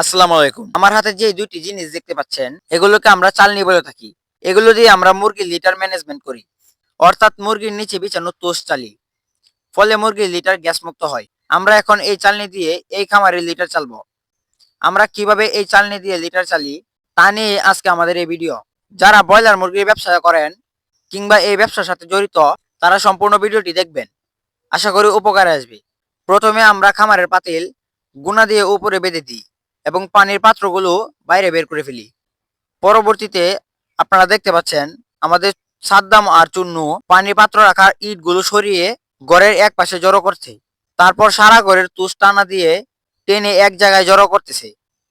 আসসালামু আলাইকুম। আমার হাতে যে দুইটি জিনিস দেখতে পাচ্ছেন, এগুলোকে আমরা চালনি বলে থাকি। এগুলো দিয়ে আমরা মুরগির লিটার ম্যানেজমেন্ট করি। অর্থাৎ মুরগির নিচে বিছানো তোষ চালি। ফলে মুরগির লিটার গ্যাস মুক্ত হয়। আমরা এখন এই চালনি দিয়ে এই খামারে লিটার চালবো। আমরা কীভাবে এই চালনি দিয়ে লিটার চালি, তা নিয়ে আজকে আমাদের এই ভিডিও। যারা ব্রয়লার মুরগির ব্যবসা করেন, কিংবা এই ব্যবসার সাথে জড়িত, তারা সম্পূর্ণ ভিডিওটি দেখবেন। আশা করি উপকারে আসবে। প্রথমে আমরা খামারের পাতিল গুনা দিয়ে উপরে বেঁধে দিই। এবং পানির পাত্রগুলো বাইরে বের করে ফেলি। পরবর্তীতে আপনারা দেখতে পাচ্ছেন, আমাদের সাদ্দাম আর চুন্নু পানির পাত্র রাখার ইটগুলো সরিয়ে ঘরের এক পাশে জড়ো করছে। তারপর সারা ঘরের তুষ টানা দিয়ে টেনে এক জায়গায় জড়ো করতেছে।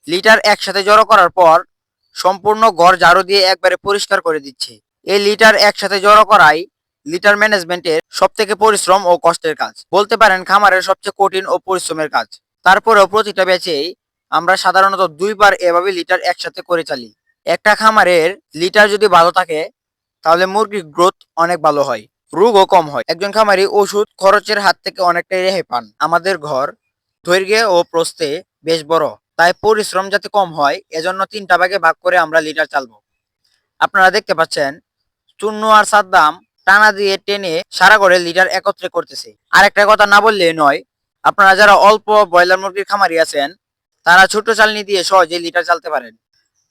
লিটার একসাথে জড়ো করার পর সম্পূর্ণ ঘর ঝাড়ু দিয়ে একবারে পরিষ্কার করে দিচ্ছে। এই লিটার একসাথে জড়ো করাই লিটার ম্যানেজমেন্টের সব থেকে পরিশ্রম ও কষ্টের কাজ। বলতে পারেন খামারের সবচেয়ে কঠিন ও পরিশ্রমের কাজ। তারপরেও প্রতিটা ব্যাচেই আমরা সাধারণত দুইবার এভাবে লিটার একসাথে করে চালি। একটা খামারের লিটার যদি ভালো থাকে, তাহলে মুরগির গ্রোথ অনেক ভালো হয়, রোগও কম হয়। একজন খামারি ওষুধ খরচের হাত থেকে অনেকটাই রেহাই পান। আমাদের ঘর দৈর্ঘ্যে ও প্রস্থে বেশ বড়, তাই পরিশ্রম যাতে কম হয়, এজন্য তিনটা ভাগে ভাগ করে আমরা লিটার চালবো। আপনারা দেখতে পাচ্ছেন, চূর্ণ আর সাদ্দাম টানা দিয়ে টেনে সারা করে লিটার একত্রে করতেছে। আর একটা কথা না বললে নয়, আপনারা যারা অল্প ব্রয়লার মুরগির খামারি আছেন তারা ছোট চালনি দিয়ে সহজে লিটার চালতে পারেন।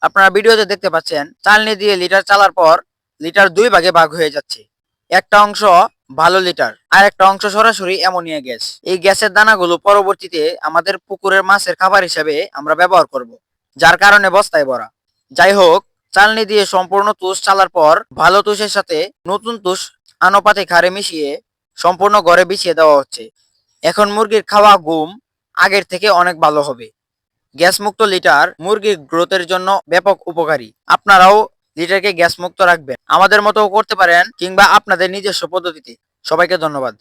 আপনারা ভিডিওতে দেখতে পাচ্ছেন, চালনি দিয়ে লিটার চালার পর লিটার দুই ভাগে ভাগ হয়ে যাচ্ছে। একটা অংশ ভালো লিটার আর একটা অংশ সরাসরি অ্যামোনিয়া গ্যাস। এই গ্যাসের দানাগুলো পরবর্তীতে আমাদের পুকুরের মাছের খাবার হিসেবে আমরা ব্যবহার করব, যার কারণে বস্তায় ভরা। যাই হোক, চালনি দিয়ে সম্পূর্ণ তুষ চালার পর ভালো তুষের সাথে নতুন তুষ আনুপাতিক হারে মিশিয়ে সম্পূর্ণ ঘরে বিছিয়ে দেওয়া হচ্ছে। এখন মুরগির খাওয়া গুম আগের থেকে অনেক ভালো হবে। গ্যাস মুক্ত লিটার মুরগির গ্রোথের জন্য ব্যাপক উপকারী। আপনারাও লিটারকে গ্যাসমুক্ত রাখবেন। আমাদের মতো করতে পারেন কিংবা আপনাদের নিজস্ব পদ্ধতিতে। সবাইকে ধন্যবাদ।